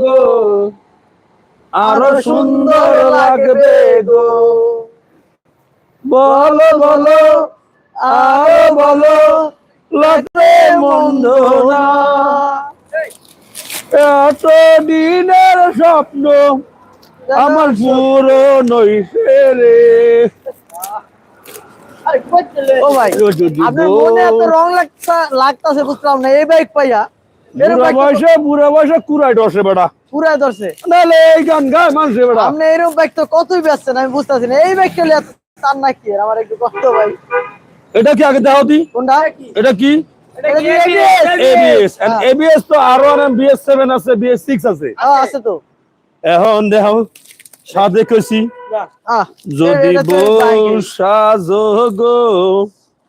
গো। আরও সুন্দর লাগবে গো। বলো বলো আরও বলো লাগবে মন্দ না। এত দিনের স্বপ্ন আমার পুরো নইছে রে। ও ভাই আপনার মনে এত রং লাগতা লাগতাছে বুঝলাম না এই বাইক পাইয়া। বুড়া বাইক বয়সে বুড়া বয়সে কুড়াই ডসে বেড়া পুরা ধরছে। নাহলে এই গান গায় মানুষে বেড়া আপনি এরকম বাইক তো কতই বেচছেন আমি বুঝতেছি না। এই বাইক চলে তার না কি আমার একটু কষ্ট ভাই। এটা কি আগে দাও দি? কোনটা? এটা কি? এটা কি? ABS? এবিএস হ্যাঁ। এবিএস তো আর ওয়ান এম বিএস সেভেন আছে বিএস সিক্স আছে। আছে তো। এখন দেখো সাদে কইছি আহ, যদি বউ সাজো গো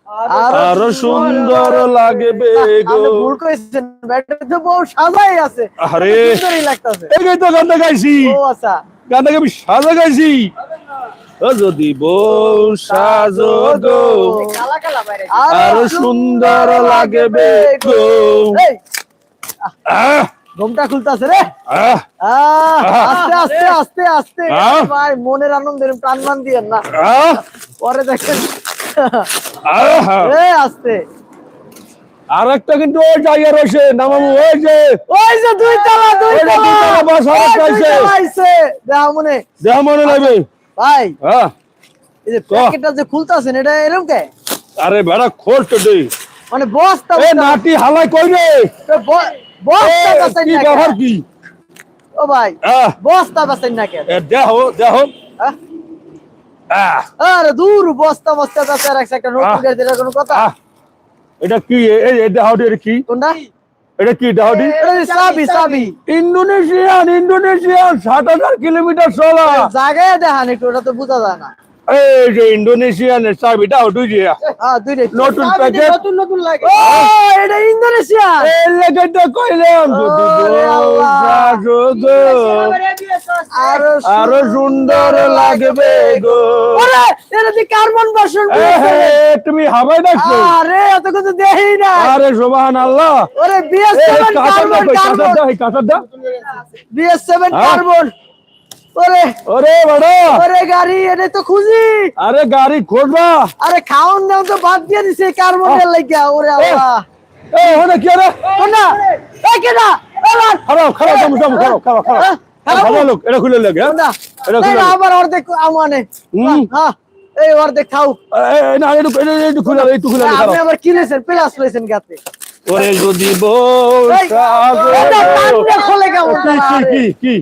আরও সুন্দর লাগবে। গো। ভুল করেছেন ব্যাটারি তো বউ সাজাই আছে। আরে সুন্দরই লাগতাছে। এই তো গানটা গাইছি। ও আচ্ছা। আমি সাজা গাইছি। ও যদি বউ সাজো গো। আরও সুন্দর লাগবে গো। এই, আহ। ঘুমটা খুলতাছে রে। আস্তে আস্তে আস্তে আস্তে। ভাই মনের আনন্দ এরকম টান মান দিয়েন না। পরে দেখেন। আস্তে। আর একটা কিন্তু ওই জায়গায় রয়েছে নামাবো ওই যে। ওই যে দুই তলা দুই তলা। বাস আর আইছে। লাগবে। ভাই। হ্যাঁ এই যে প্যাকেটটা যে খুলতাছেন এটা এরকম কে? আরে বেড়া তো দে। মানে বস্তা এ নাটি হালাই কই রে বস্তা কি ব্যাপার কে? ও ভাই বস্তা না কে? এ দেহ দেহ হ্যাঁ? আরে দূর বস্তা বস্তা বাসায় রাখছে একটা আহ। গাড়ি দিলে কোনো কথা? এটা কি? এই দেহাউডি এটা কি? কোনটা? এটা কি দেহাউডি এটা যে সাবি সাবি ইন্দোনেশিয়ান ইন্দোনেশিয়ান ষাট হাজার কিলোমিটার চলা। জায়গায় দেখান একটু ওটা তো বোঝা যায় না। এই যে ইন্দোনেশিয়ানের চাবিটা যে হ্যাঁ তো। নতুন প্যাকেট নতুন নতুন লাগে। এটা ইন্দোনেশিয়া কইলাম গো আরও আরও সুন্দর লাগবে গো। ওরে এটা দি কার্বন ভার্সন তুমি হাবাই দেখছ? আরে এত কিছু দেই না আরে সুবহান আল্লাহ ওরে বিএস7 কার্বন কার্বন। কাঁচাটা বিএস7 হ্যাঁ? কার্বন। ওরে ওরে বড়। ওরে গাড়ি এটা তো খুঁজি। আরে গাড়ি খোঁজবা। আরে খাওন দাও তো বাদ দিয়ে দিছে কার্বনের লাগিয়া ওরে আল্লাহ। এ ওখানে কি রে খারাপ খারাপ খারাপ খারাপ খারাপ হ্যাঁ, খারাপ? ভালো লোক এটা খুলে লাগে হ্যাঁ? কোনটা এটা খুলে না। আবার অর্ধেক আমানে। হুম। হ্যাঁ এই অর্ধেক খাও। এ, এ, না একটু খুলে খুলে আপনি আবার কি লইছেন প্লাস লইছেন গাতে। ওরে যদি বউ কি কি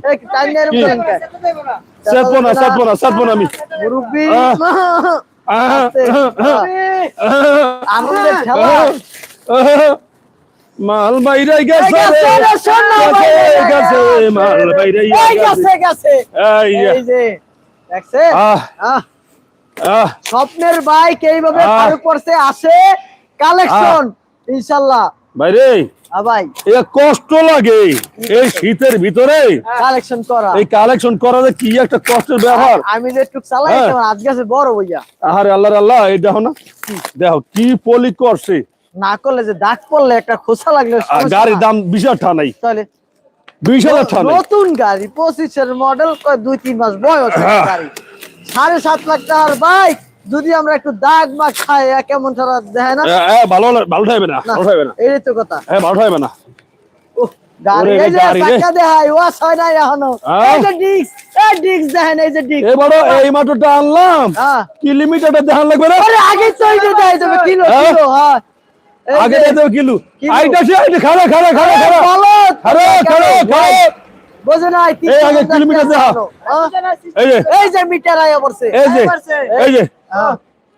না না না আমি। মাল বাইরে গেছে। মাল বাইরে গেছে গেছে। গেছে। এই যে, দেখছেন? আহ আহ, আহ। স্বপ্নের বাইক এইভাবে করছে আসে কালেকশন। ইনশাল্লাহ। বাইরে। আ ভাই। কষ্ট লাগে এই শীতের ভিতরে। কালেকশন করা। এই কালেকশন করা যে কি একটা কষ্টের ব্যাপার? আমি যে একটু চালাই হ্যাঁ। আজকে আছে বড় আল্লাহ আল্লাহ এই দেখো না। দেখো কি পলি করছে। না করলে যে দাগ পড়লে একটা খোসা লাগলে গাড়ির দাম বিশ হাজার টাকা নাই। তাহলে বিশ হাজার টাকা নতুন গাড়ি পঁচিশের মডেল দুই তিন মাস বয়স হ্যাঁ। গাড়ি। সাড়ে সাত লাখ টাকার বাইক যদি আমরা একটু দাগ মাগ খাই কেমন ছাড়া দেয় না? ভালো ভালো থাকবে না ভালো থাকবে না। এই তো কথা। হ্যাঁ ভালো থাকবে না। উহ, গাড়ি এই যে গাড়ি দেখাই ওয়াশ নাই এখনও। এই যে ডিস্ক এই ডিস্ক দেখেন এই যে ডিস্ক। এবার এই মাত্রটা আনলাম। দেখান লাগবে না আরে আগে তো দেয় কিলো? কিলো হ্যাঁ আগে দিয়ে কিলো। কিলো। আইটা সে আইটা খাড়া খাড়া খাড়া খাড়া। বলদ, খাড়া খাড়া খাড়া। বোঝে নাই তিন এই আগে কিলোমিটার দেখা। এই যে। এই যে মিটার আয়া পড়ছে। এই যে এই যে।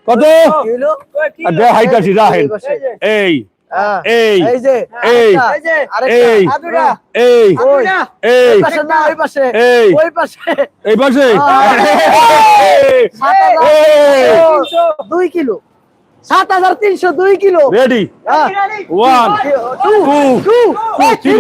কত? কিলো? হাইট আছি রাহেন এই এই এই এই যে এই এই এই এই পাশে দুই কিলো। সাত হাজার তিনশো দুই kilo ready one two two three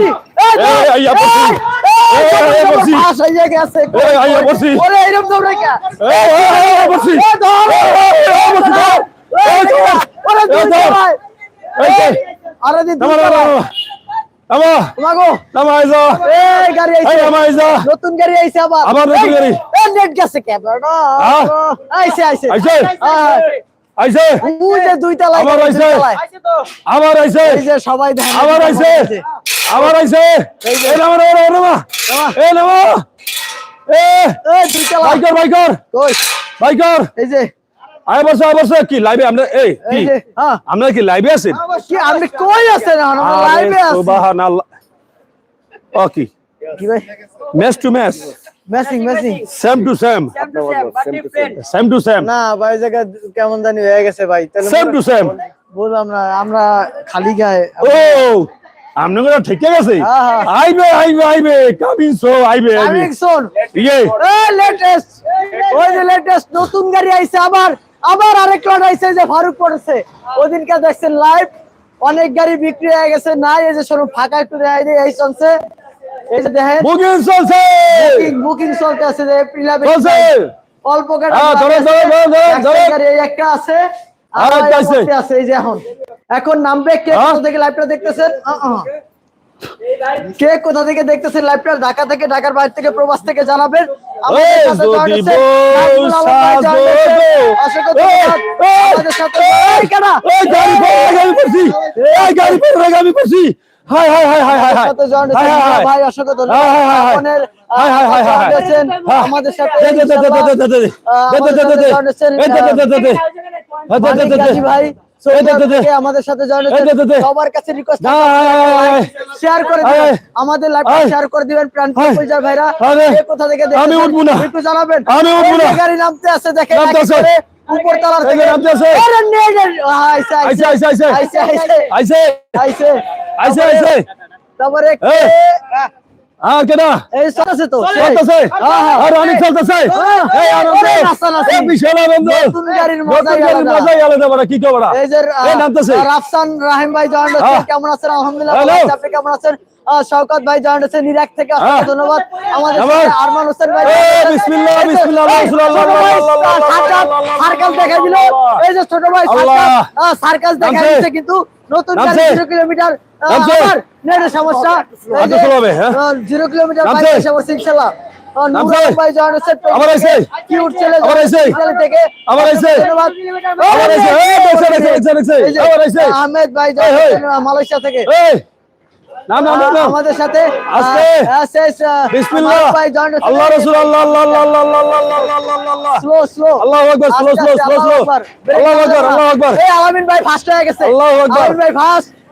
আরে দিদি নতুন গাড়ি আইছে আবার আবার নতুন গাড়ি নেট গেছে ক্যামেরা আইছে আইছে আইছে আইছে। ওই যে দুই তলায় আবার আইছে? আবার আইছে। এই যে সবাই দেখেন আবার আইছে। আবার আইছে। এই নামা নামা নামা এই নামা এ। এই দুই তলায় বাইকার বাইকার। কই? বাইকার। এই যে। আয় বসে কি লাইভে আমরা এই কি? এই যে হ্যাঁ। আমরা কি লাইভে আছেন কি আপনি কই আছেন? আমরা লাইভে আছি। সুবহানাল্লাহ। ও কি? কি ভাই? Match to match matching matching same to same same to same না ভাই জায়গা কেমন জানি হয়ে গেছে ভাই। সেম টু সেম বললাম না আমরা খালি গায়ে ও ঠিক হ্যাঁ, হ্যাঁ। আইবে আইবে আইবে। কামিং সো আইবে আইবে। কানেকশন ইয়ে। এই লেটেস্ট ওই যে লেটেস্ট নতুন গাড়ি আইছে আবার আবার আরেক লট আইছে যে ফারুক পড়ছে। ওদিনকে দেখছেন লাইভ অনেক গাড়ি বিক্রি হয়ে গেছে নাই এই যে শুনুন ফাঁকা একটু রেহাই দিয়ে এই চলছে। এই যে দেখেন বুকিং চলছে বুকিং বুকিং চলতে আছে যে এপ্রিল চলছে অল্প গাড়ি ধরে ধরো। ধরো, ধরো, একটা আছে আর একটা আছে। এই যে এখন এখন নামবে কে হ্যাঁ? কোথা থেকে লাইভটা দেখতেছেন। কে কোথা থেকে দেখতেছেন লাইভটা ঢাকা থেকে ঢাকার বাইরে থেকে প্রবাস থেকে জানাবেন আমাদের সাথে ভাই আমাদের সাথে। সবার কাছে রিকোয়েস্ট। শেয়ার করে দিবেন আমাদের শেয়ার করে দিবেন প্রাণ। পরিচয় ভাইরা কোথা থেকে আমি উঠবো না। একটু জানাবেন আমি উঠবো না। গাড়ি নামতে আছে দেখেন উপর তলার থেকে নামতে আছে। আরে নে নে আইছে আইছে, আইছে, আইছে। আইছে আইছে আইছে আইছে আইছে আইছে তারপরে। কেডা? এই চলতেছে তো চলতেছে। আর অনেক চলতেছে। এই আনন্দে নতুন গাড়ির মজাই আলাদা। বড় কি এই যে নামতেছে। রাফসান রাহিম ভাই কেমন আছেন? আলহামদুলিল্লাহ আপনি কেমন আছেন? শওকত ভাই জয়েন্ট নিরাক থেকে ধন্যবাদ। আমাদের আরমান হোসেন ভাই বিসমিল্লাহ বিসমিল্লাহ সার্কাস দেখা দিল। এই যে ছোট ভাই সার্কাস দেখা দিচ্ছে কিন্তু। নতুন চারশো কিলোমিটার আল্লাহ সমস্যা। জিরো কিলোমিটার সমস্যা ইনশাল্লাহ আহমেদ ভাই মালয়েশিয়া থেকে। আমাদের সাথে আলামিন ভাই ফার্স্ট হয়ে গেছে। আলামিন ভাই ফার্স্ট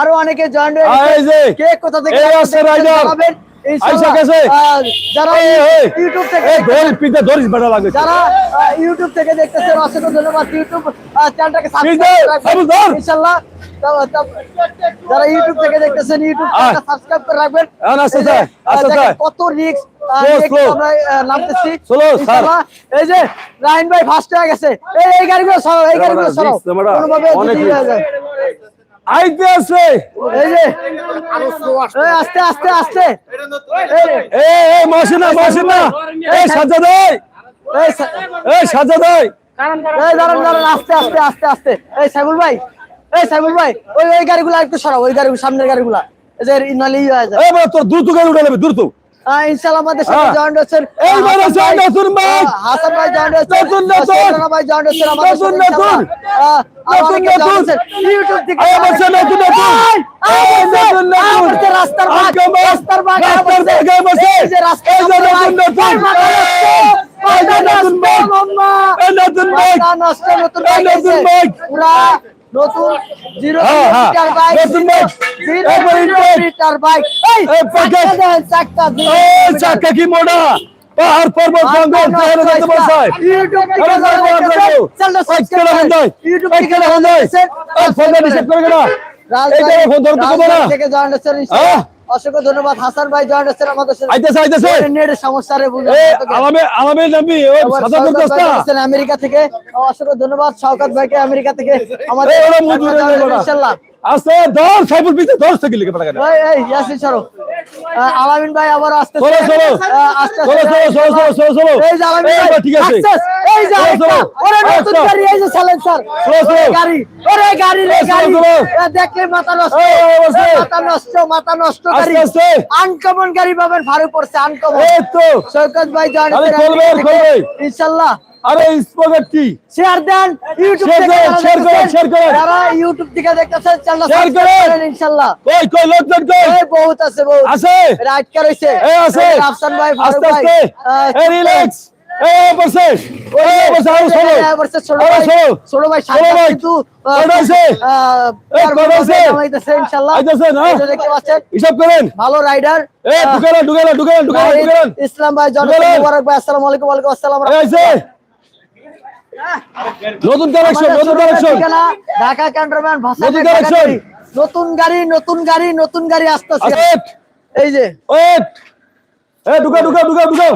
আরও অনেকে জয়েন হয়েছে কে কোথা থেকে আসছে যারা ইউটিউব থেকে ইউটিউব ইউটিউব থেকে ইউটিউব করে রাখবেন। কত রাহিন ভাই ফার্স্ট হয়ে গেছে। এই গাড়িগুলো সরাও এই কোনোভাবে আইতে আছে। এই যে এই আস্তে আস্তে আস্তে। এই এই সাজ্জাদ এই এই সা- এই সাজ্জাদ এই এই দাঁড়ান দাঁড়ান আস্তে আস্তে আস্তে আস্তে। এই সাইবুল ভাই এই সাইবুল ভাই ওই ওই গাড়িগুলো একটু সরাও ওই গাড়ি সামনের গাড়িগুলা। এই যে নালি হয়ে যায়। এই তোর দ্রুত গাড়ি উঠে নেবে দ্রুত। ইনশাআল্লাহ আমাদের সাথে। জয়েন্ট হচ্ছেন এই বড় হাসান জয়েন্ট ভাই, নতুন হাসান ভাই হচ্ছেন নতুন নতুন। ভাই জয়েন্ট হচ্ছেন আমাদের নতুন নতুন। নতুন নতুন। ইউটিউব থেকে নতুন নতুন নতুন নতুন রাস্তার ভাগ, রাস্তার ভাগ, রাস্তার। ভাগ, এই যে রাস্তার নতুন নতুন। নতুন। নতুন নতুন নতুন আইছে। বাইক। পুরা নতুন জিরো হ্যাঁ, লিটার হ্যাঁ। বাইক নতুন বাইক জিরো লিটার বাইক এই চাকা এই চাকা কি মোড়া পাহাড় পর্বত জঙ্গল শহরে যেতে বসায় ইউটিউব থেকে সাবস্ক্রাইব করে দাও ইউটিউব থেকে করে দাও আর ফোন দিয়ে সেভ করে দাও এইটা ফোন ধরতে পারব না। থেকে জানার অসংখ্য ধন্যবাদ। হাসান ভাই জয়েন হচ্ছেন আমাদের সাথে। আইতেছে আইতেছে। নেটের সমস্যা রে আমাবে আলামে নামি ওই আবার সাদা শওকত দরখাস্ত আমেরিকা থেকে। অসংখ্য ধন্যবাদ শওকত ভাইকে আমেরিকা থেকে। আমাদের। ইনশাআল্লাহ আছে ধর সাইফুল পিছে থেকে লিখে এই এই ইয়াসিন সরো। আলামিন ভাই আবার আসতে চলো, চলো। আস্তে চলো চলো চলো চলো চলো চলো এই যে আলামিন ভাই ঠিক আছে। এই যে চলো, ওরে নতুন। গাড়ি এই যে সাইলেন্সার চলো, চলো। গাড়ি ওরে গাড়ি রে গাড়ি। দেখলে মাথা নষ্ট। মাথা নষ্ট মাথা নষ্ট গাড়ি। আনকমন গাড়ি পাবেন ফারুক পড়ছে আনকমন এই তো। সৈকত ভাই। ইনশাআল্লাহ আরে কি? শেয়ার দেন ইউটিউব থেকে করেন, যারা share করেন, share করেন। যারা ইউটিউব থেকে দেখতেছেন চ্যানেল সাবস্ক্রাইব করেন। ইনশাআল্লাহ কই কই লোকজন কই? এই বহুত আছে বহুত। আছে? রইছে এই আছে। আফসান ভাই ফারুক এই রিল্যাক্স এই বসে। বসে আরও চলো আরও ভাই। চলো ভাই কিন্তু? এই? ইনশাআল্লাহ আইতাছে না? এই যে দেখতে পাচ্ছেন হিসাব করেন। ভালো রাইডার এই ঢুকেলেন ঢুকেলেন ঢুকেলেন ঢুকেলেন ঢুকেলেন। ইসলাম ভাই জনাব। মুবারক ভাই আসসালামু আলাইকুম ওয়া আলাইকুম আসসালাম। এই নতুন কালেকশন নতুন কালেকশন ঢাকা ক্যান্টনমেন্ট ভাষা নতুন collection। নতুন গাড়ি নতুন গাড়ি নতুন গাড়ি আসতেছে। এই যে। ওয়েট এই ঢুকা ঢুকা ঢুকা ঢুকা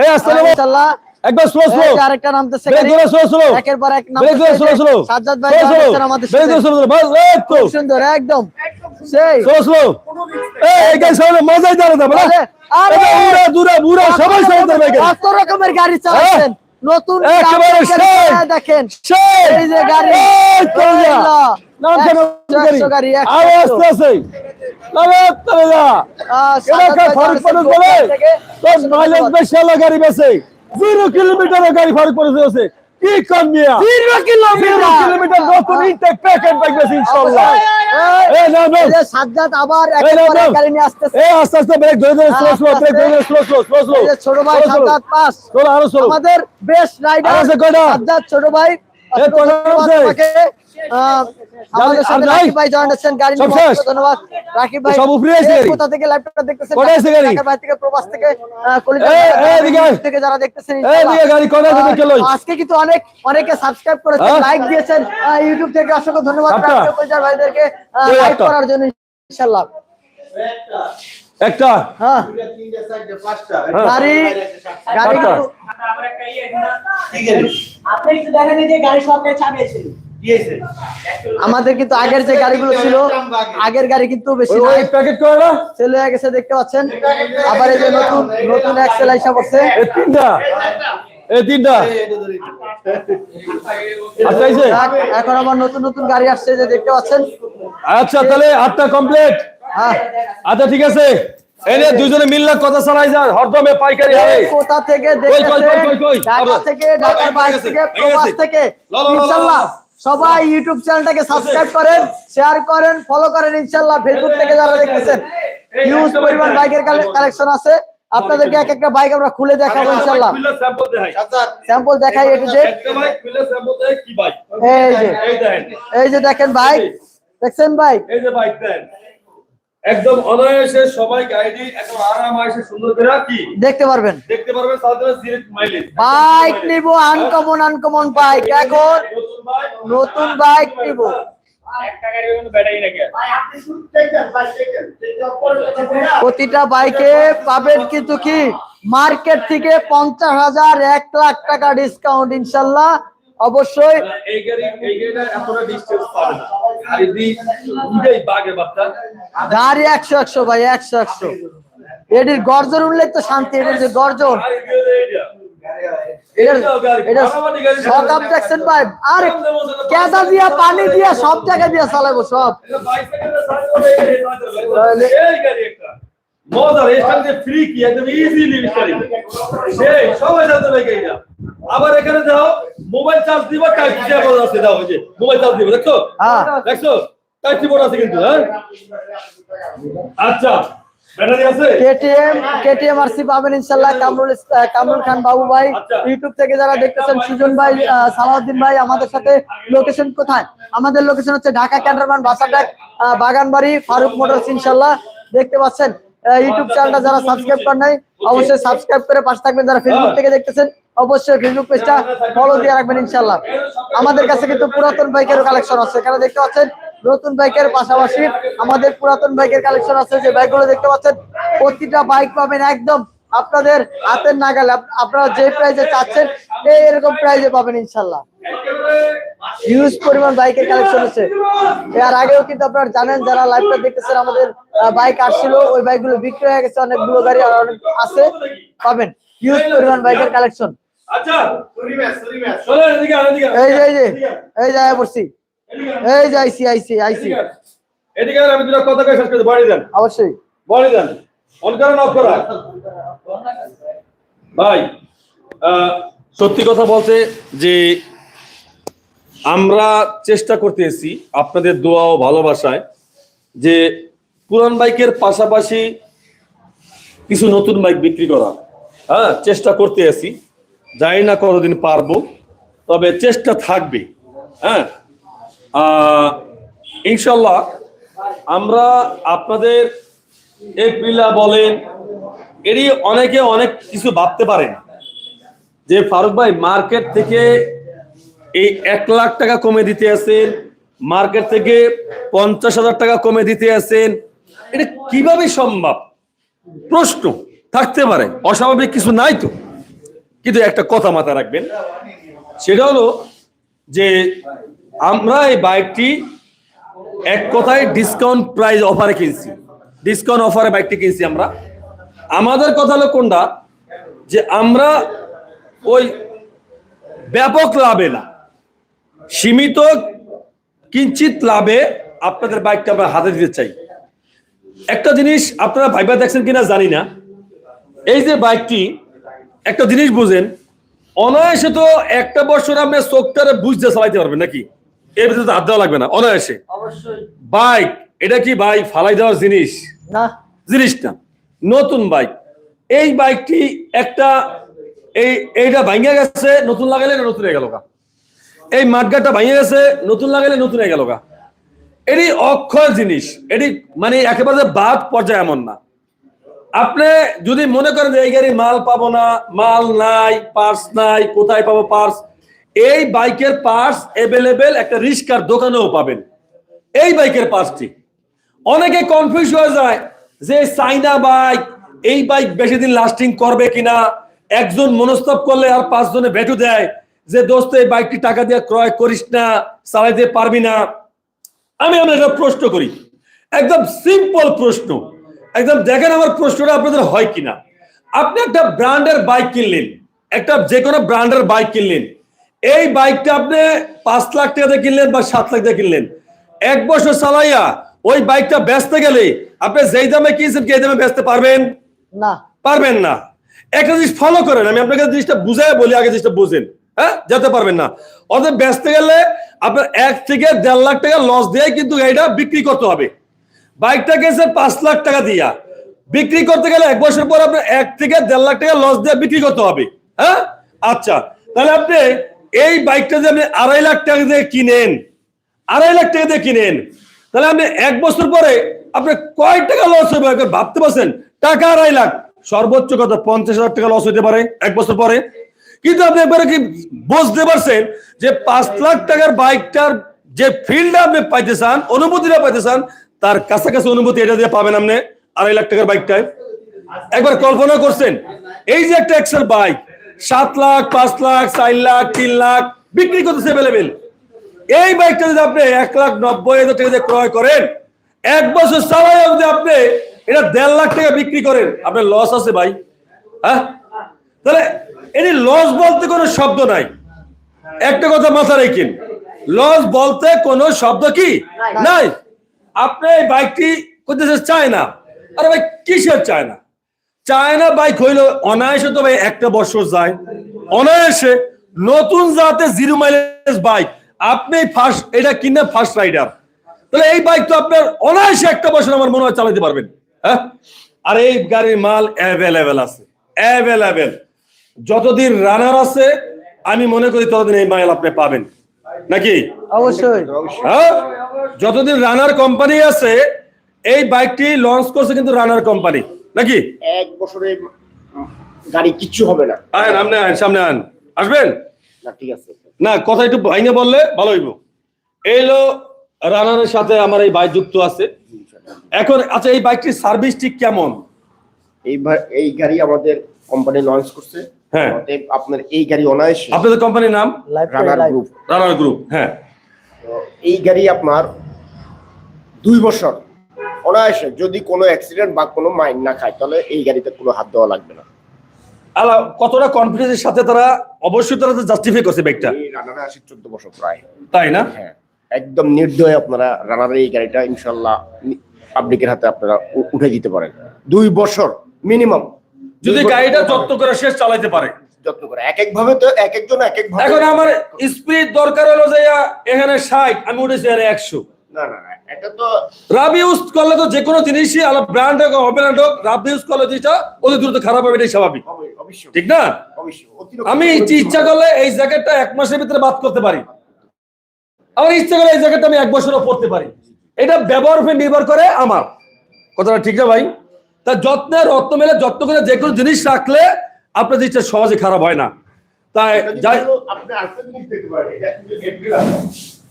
এই আসসালামু আলাইকুম ইনশাআল্লাহ। একবার স্লো স্লো আরেকটা নামতেছে ব্রেক ধরে স্লো স্লো একের পর এক ব্রেক ধরে স্লো স্লো সাজ্জাদ ভাই স্লো আমাদের ব্রেক ধরে স্লো স্লো বাস এই তো সুন্দর একদম। সেই। স্লো স্লো এই এই গাড়ি সামনে মজাই দাঁড়া না। আরে, আরে। বুড়া দুরা বুড়া সবাই সামনে দাঁড়াবে কত রকমের গাড়ি চালাচ্ছেন। নতুন। দেখেন। সেই এই যে গাড়ি জিরো কিলোমিটারের গাড়ি ফারুক পরে আছে কি কম মিয়া? Zero kilometre. কিলোমিটার নতুন ইনটেক প্যাকেট পাইবে ইনশাআল্লাহ এই না না এই সাজ্জাদ আবার এই একের নাও, পর এক নাও। গাড়ি নিয়ে আসতেছে। এই আস্তে আস্তে ব্রেক ধরে ধরে স্লো স্লো ব্রেক ধরে স্লো স্লো স্লো স্লো ছোট ভাই সাজ্জাদ পাস। চলো আরও চলো। আমাদের বেস্ট রাইডার সাজ্জাদ ছোট ভাই। আজকে কিন্তু অনেক অনেকে সাবস্ক্রাইব করেছেন হ্যাঁ? লাইক দিয়েছেন। ইউটিউব থেকে অসংখ্য ধন্যবাদ। ভাইদেরকে লাইক করার জন্য ইনশাআল্লাহ। একটা। হ্যাঁ। গাড়ি গাড়ি আপনি একটু দেখেন এই যে গাড়ি আমাদের কিন্তু আগের যে গাড়িগুলো ছিল আগের গাড়ি কিন্তু বেশি সেল হয়ে গেছে দেখতে পাচ্ছেন? আবার এই যে নতুন নতুন এই তিনটা। আচ্ছা এখন আবার নতুন নতুন গাড়ি আসছে যে দেখতে পাচ্ছেন। আচ্ছা তাহলে আটটা কমপ্লিট হ্যাঁ আচ্ছা ঠিক আছে। এনে দুজনে মিললে কথা চালাই যান হরদমে পাইকারি হারে। কোথা থেকে? ঢাকা থেকে ঢাকার বাইরে থেকে প্রবাস থেকে। ইনশাআল্লাহ সবাই ইউটিউব চ্যানেলটাকে সাবস্ক্রাইব করেন শেয়ার করেন ফলো করেন ইনশাআল্লাহ ফেসবুক থেকে যারা দেখতেছেন হিউজ পরিমাণ বাইকের কালেকশন আছে। আপনাদেরকে এক একটা বাইক আমরা খুলে দেখাবো ইনশাআল্লাহ স্যাম্পল দেখাই। একটু যে এই যে। এই যে দেখেন বাইক দেখছেন বাইক এই যে বাইক দেন। একদম অনায়াসে সবাই গাড়ি একদম আরাম আয়েসে সুন্দর করে কি? দেখতে পারবেন। দেখতে পারবেন সাধারণ সিরিজ মাইলেজ বাইক নিব আনকমন আনকমন বাইক এখন নতুন বাইক নিব। প্রতিটা বাইকে পাবেন কিন্তু কি? মার্কেট থেকে পঞ্চাশ হাজার এক লাখ টাকা ডিসকাউন্ট ইনশাল্লাহ। অবশ্যই। এই গাড়ি এই গাড়িটা এতটা ডিসটেন্স পাবে না। গাড়ি দি বাগে বাচ্চা গাড়ি একশো একশো ভাই একশো একশো। এটির গর্জন উঠলে তো শান্তি এটির যে গর্জন। দেখছেন ভাই। আর কেদা দিয়া পানি দিয়া সব জায়গায় দিয়া চালাবো সব। এই গাড়ি একটা। মজার এখান থেকে ফ্রি কি? একদম ইজিলি গাড়ি সেই সবাই চালাতে পারে গাড়িটা আবার এখানে যাও মোবাইল চার্জ দিবা টাইপ সি বোর্ড আছে? দাও যে মোবাইল চার্জ দিবা দেখছ? হ্যাঁ। দেখছ? টাইপ সি বোর্ড আছে কিন্তু হ্যাঁ? আচ্ছা ব্যাটারি আছে? কেটিএম কেটিএম আরসি পাবেন ইনশাল্লাহ কামরুল কামরুল খান বাবু ভাই। আচ্ছা। ইউটিউব থেকে যারা দেখতেছেন সুজন ভাই সালাউদ্দিন ভাই আমাদের সাথে লোকেশন কোথায়? আমাদের লোকেশন হচ্ছে ঢাকা ক্যান্টনমেন্ট বাসাটাক বাগানবাড়ি ফারুক মোটরস ইনশাল্লাহ দেখতে পাচ্ছেন ইউটিউব চ্যানেলটা যারা সাবস্ক্রাইব করেন নাই, অবশ্যই সাবস্ক্রাইব করে পাশে থাকবেন। যারা ফেসবুক থেকে দেখতেছেন, অবশ্যই ফেসবুক পেজটা ফলো দিয়ে রাখবেন ইনশাল্লাহ আমাদের কাছে কিন্তু পুরাতন বাইকের কালেকশন আছে। এখানে দেখতে পাচ্ছেন, নতুন বাইকের পাশাপাশি আমাদের পুরাতন বাইকের কালেকশন আছে। যে বাইকগুলো দেখতে পাচ্ছেন, প্রতিটা বাইক পাবেন একদম আপনাদের হাতের নাগালে আপনারা যে প্রাইজে চাচ্ছেন এই এরকম প্রাইজে পাবেন ইনশাল্লাহ হিউজ পরিমাণ বাইকের কালেকশন আছে এর আগেও কিন্তু আপনারা জানেন যারা লাইভটা দেখতেছেন আমাদের বাইক আসছিল ওই বাইকগুলো বিক্রি হয়ে গেছে অনেকগুলো গাড়ি আর অনেক আছে। পাবেন। হিউজ পরিমাণ বাইকের কালেকশন আচ্ছা আন। এই যে এই যে এই যে পড়ছি। এই যে আইসি আইসি আইসি। এদিকে আন। এদিকে আমি দুটা কথা শেষ করে বাড়ি দেন অবশ্যই। বাড়ি দেন ভাই সত্যি কথা বলতে যে আমরা চেষ্টা করতে করতেছি আপনাদের দোয়া ও ভালোবাসায় যে পুরান বাইকের পাশাপাশি কিছু নতুন বাইক বিক্রি করা। হ্যাঁ চেষ্টা করতে আছি জানি না কতদিন পারব, তবে চেষ্টা থাকবে। হ্যাঁ ইনশাল্লাহ আমরা আপনাদের এপ্রিলা বলেন এরই অনেকে অনেক কিছু ভাবতে পারেন যে ফারুক ভাই মার্কেট থেকে এই এক লাখ টাকা কমে দিতে আছেন, মার্কেট থেকে পঞ্চাশ হাজার টাকা কমে দিতে আছেন, এটা কীভাবে সম্ভব? প্রশ্ন, থাকতে পারে, অস্বাভাবিক কিছু নাই তো। কিন্তু একটা কথা মাথায় রাখবেন, সেটা হলো যে আমরা এই বাইকটি এক কথায় ডিসকাউন্ট প্রাইস অফারে কিনছি। ডিসকাউন্ট অফারে বাইকটি কিনছি আমরা। আমাদের কথা হলো কোনটা? যে আমরা ওই ব্যাপক লাভে না সীমিত কিঞ্চিত লাভে আপনাদের বাইকটা আমরা হাতে দিতে চাই। একটা জিনিস আপনারা ভাইবা দেখছেন কিনা জানি না। এই যে বাইকটি একটা জিনিস বুঝেন অনায়াসে তো একটা বছর আপনি চোখটারে বুঝতে চালাইতে পারবেন নাকি? এর ভিতরে তো হাত দেওয়া লাগবে না অনায়াসে। অবশ্যই। বাইক এটা কি বাইক ফালাই দেওয়ার জিনিস? না। জিনিস না নতুন বাইক এই বাইকটি একটা এই এইটা ভাঙে গেছে নতুন লাগাইলে এটা নতুন হয়ে গেল গা। এই মাঠগাটটা ভাঙে গেছে নতুন লাগাইলে নতুন হয়ে গেল গা। এটি অক্ষয় জিনিস। এটি মানে একেবারে বাদ পর্যায়ে এমন না। আপনি যদি মনে করেন যে এই গাড়ি মাল পাবো না মাল নাই পার্স নাই কোথায় পাবো পার্স এই বাইকের পার্স এভেলেবেল একটা রিস্কার দোকানেও পাবেন। এই বাইকের পার্সটি অনেকে কনফিউজ হয়ে যায় যে চাইনা বাইক এই বাইক বেশি দিন লাস্টিং করবে কিনা? একজন মনস্তাপ করলে আর পাঁচজনে ভেটু দেয় যে, দোস্ত, এই বাইকটি টাকা দিয়ে ক্রয় করিস না চালাইতে পারবি না। আমি আমরা একটা প্রশ্ন করি। একদম সিম্পল প্রশ্ন। একদম দেখেন আমার প্রশ্নটা আপনাদের হয় কিনা। আপনি একটা ব্র্যান্ডের বাইক কিনলেন, একটা যে কোনো ব্র্যান্ডের বাইক কিনলেন। এই বাইকটা আপনি পাঁচ লাখ টাকা দিয়ে কিনলেন বা সাত লাখ দিয়ে কিনলেন। এক বছর চালাইয়া ওই বাইকটা বেচতে গেলে আপনি যেই দামে কিনছেন কি এই দামে বেচতে পারবেন? না। পারবেন না। একটা জিনিস ফলো করেন আমি আপনাকে জিনিসটা বুঝাই বলি আগে জিনিসটা বুঝেন। হ্যাঁ? যেতে পারবেন না। অতএব বেচতে গেলে আপনার এক থেকে দেড় লাখ টাকা লস দিয়ে কিন্তু গাড়িটা বিক্রি করতে হবে। বাইকটা গেছে পাঁচ লাখ টাকা দিয়া। বিক্রি করতে গেলে এক বছর পর আপনার এক থেকে দেড় লাখ টাকা লস দিয়ে বিক্রি করতে হবে। হ্যাঁ? আচ্ছা তাহলে আপনি এই বাইকটা যে আপনি আড়াই লাখ টাকা দিয়ে কিনেন আড়াই লাখ টাকা দিয়ে কিনেন তাহলে আপনি এক বছর পরে আপনি কয় টাকা লস হবে? ভাবতে পারছেন? টাকা আড়াই লাখ। সর্বোচ্চ কত পঞ্চাশ হাজার টাকা লস হতে পারে এক বছর পরে। কিন্তু আপনি একবারে কি বুঝতে পারছেন যে পাঁচ লাখ টাকার বাইকটার যে ফিল্ড আপনি পাইতে চান, অনুভূতিটা পাইতে চান, তার কাছাকাছি অনুমতি এটা দিয়ে পাবেন আপনি আড়াই লাখ টাকার বাইকটায়। একবার কল্পনা করছেন? এই যে একটা এক্সেল বাইক সাত লাখ, পাঁচ লাখ, চার লাখ, তিন লাখ, বিক্রি করতেছে অ্যাভেলেবেল এই বাইকটা যদি আপনি এক লাখ নব্বই হাজার টাকা দিয়ে ক্রয় করেন এক বছর চালাই যদি আপনি এটা দেড় লাখ টাকা বিক্রি করেন আপনার লস আছে ভাই। হ্যাঁ? তাহলে এটি লস বলতে কোনো শব্দ নাই। একটা কথা মাথা রেখেন লস বলতে কোনো শব্দ কি? নাই। আপনি এই বাইকটি করতেছে চায় না আরে ভাই কিসের চায় না চায় না বাইক হইল অনায়াসে তো ভাই একটা বছর যায়। অনায়াসে নতুন জাতে জিরো মাইলেজ বাইক। আপনি ফার্স্ট এটা কিনে ফার্স্ট রাইডার তাহলে এই বাইক তো আপনার অনায়াসে একটা বছর আমার মনে হয় চালাতে পারবেন। হ্যাঁ? আর এই গাড়ির মাল অ্যাভেলেবেল আছে। অ্যাভেলেবেল যতদিন রানার আছে আমি মনে করি ততদিন এই মাইল আপনি পাবেন। নাকি? অবশ্যই। হ্যাঁ? যতদিন রানার কোম্পানি আছে এই বাইকটি লঞ্চ করছে কিন্তু রানার কোম্পানি নাকি? এক বছরে গাড়ি কিচ্ছু হবে না। আয়েন সামনে আয়েন সামনে আন আসবেন? না ঠিক আছে। না কথা একটু ভাইনে বললে ভালো হইব। এই হলো রানারের সাথে আমার এই বাইক যুক্ত আছে। এখন আচ্ছা এই বাইকটির সার্ভিস ঠিক কেমন? এই এই গাড়ি আমাদের কোম্পানি লঞ্চ করছে। হ্যাঁ। আপনার এই গাড়ি অনায়াসে আপনাদের কোম্পানির নাম? রানার গ্রুপ রানার গ্রুপ হ্যাঁ। এই গাড়ি আপনার দুই বছর। অনায়াসে যদি কোনো অ্যাক্সিডেন্ট বা কোনো মাইন্ড না খায় তাহলে এই গাড়িতে কোনো হাত দেওয়া লাগবে না। আলা কতটা কনফিডেন্সের সাথে তারা অবশ্যই তারা জাস্টিফাই করছে এই আসি চোদ্দ বছর প্রায়। তাই না? হ্যাঁ একদম নির্দয় আপনারা রানারের এই গাড়িটা ইনশাল্লাহ পাবলিকের হাতে আপনারা উঠে দিতে পারেন। দুই বছর মিনিমাম যদি গাড়িটা যত্ন করে শেষ চালাইতে পারে। যত্ন করে। এক এক ভাবে তো এক একজন এক এক এখন আমার স্পিড দরকার হলো যে এখানে ষাট আমি উঠেছি এখানে একশো। না না রাব ইউজ করলে তো যে কোনো জিনিসই ব্র্যান্ড হোক হোক রাব ইউজ করলে জিনিসটা অতি দ্রুত খারাপ হবে এটাই স্বাভাবিক। ঠিক না? আমি ইচ্ছা করলে এই জ্যাকেটটা এক মাসের ভিতরে বাদ করতে পারি। আমার ইচ্ছা করলে এই জ্যাকেটটা আমি এক বছরও পরতে পারি। এটা ব্যবহার উপর নির্ভর করে আমার। কথাটা ঠিক না ভাই? তা যত্নে রত্ন মেলে যত্ন করে যে কোনো জিনিস রাখলে আপনার জিনিসটা সহজে খারাপ হয় না। তাই যাই আপনি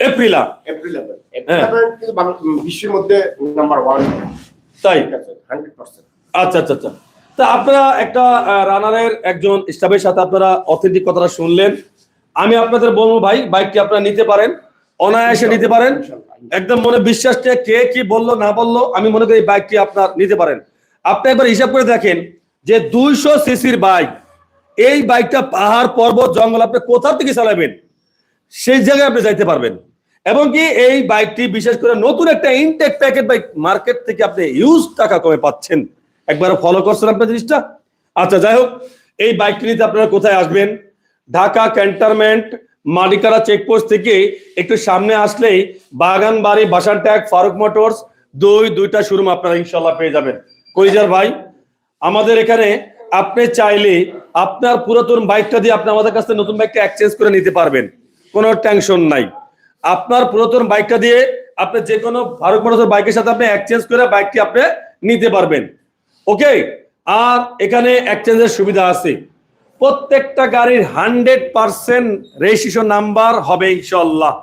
এপ্রিল হ্যাঁ। এপ্রিল বিশ্বের মধ্যে নাম্বার ওয়ান তাই? হান্ড্রেড পার্সেন্ট আচ্ছা আচ্ছা আচ্ছা। তা আপনারা একটা রানারের একজন স্টাফের সাথে আপনারা অথেন্টিক কথাটা শুনলেন। আমি আপনাদের বলব ভাই বাইকটি আপনারা নিতে পারেন অনায়াসে নিতে পারেন। একদম মনে বিশ্বাস নিয়ে কে কি বলল না বলল আমি মনে করি বাইকটি আপনার নিতে পারেন। আপনি একবার হিসাব করে দেখেন যে দুইশো সিসির বাইক এই বাইকটা পাহাড় পর্বত জঙ্গল আপনি কোথা থেকে চালাবেন? সেই জায়গায় আপনি যাইতে পারবেন। এবং কি এই বাইকটি বিশেষ করে নতুন একটা ইনটেক প্যাকেট বাইক মার্কেট থেকে আপনি ইউজ টাকা কমে পাচ্ছেন। একবার ফলো করছেন আপনার জিনিসটা? আচ্ছা যাই হোক, এই বাইকটি নিতে আপনারা কোথায় আসবেন? ঢাকা ক্যান্টনমেন্ট মালিকারা চেকপোস্ট থেকে একটু সামনে আসলেই বাগান বাড়ি বাসান ট্যাগ ফারুক মোটরস, দুই, দুইটা শোরুম আপনারা ইনশাল্লাহ পেয়ে যাবেন। কইজার ভাই, আমাদের এখানে আপনি চাইলে আপনার পুরাতন বাইকটা দিয়ে আপনি আমাদের কাছ নতুন বাইকটা এক্সচেঞ্জ করে নিতে পারবেন। কোনো টেনশন নাই। আপনার পুরাতন বাইকটা দিয়ে আপনি যে কোনো ফারুক মোটরসের বাইকের সাথে আপনি এক্সচেঞ্জ করে বাইকটি আপনি নিতে পারবেন। ওকে আর এখানে এক্সচেঞ্জের সুবিধা আছে। প্রত্যেকটা গাড়ির হান্ড্রেড পার্সেন্ট রেজিস্ট্রেশন নাম্বার হবে ইনশাল্লাহ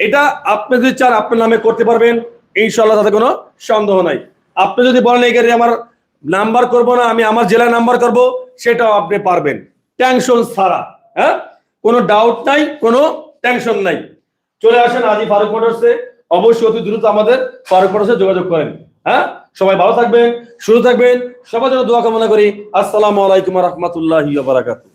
এটা আপনি যদি চান, আপনার নামে করতে পারবেন। ইনশাল্লাহ তাতে কোনো সন্দেহ নাই। আপনি যদি বলেন, এই গাড়ি আমার নাম্বার করব না, আমি আমার জেলায় নাম্বার করব, সেটাও আপনি পারবেন। টেনশন ছাড়া হ্যাঁ? কোনো ডাউট নাই, কোনো টেনশন নাই। চলে আসেন আজি ফারুক মোটরসে। অবশ্যই অতি দ্রুত আমাদের ফারুক মোটরসে যোগাযোগ করেন। হ্যাঁ? সবাই ভালো থাকবেন, সুস্থ থাকবেন, সবার জন্য দোয়া কামনা করি। আসসালামু আলাইকুম রহমতুল্লাহ বারাকাতু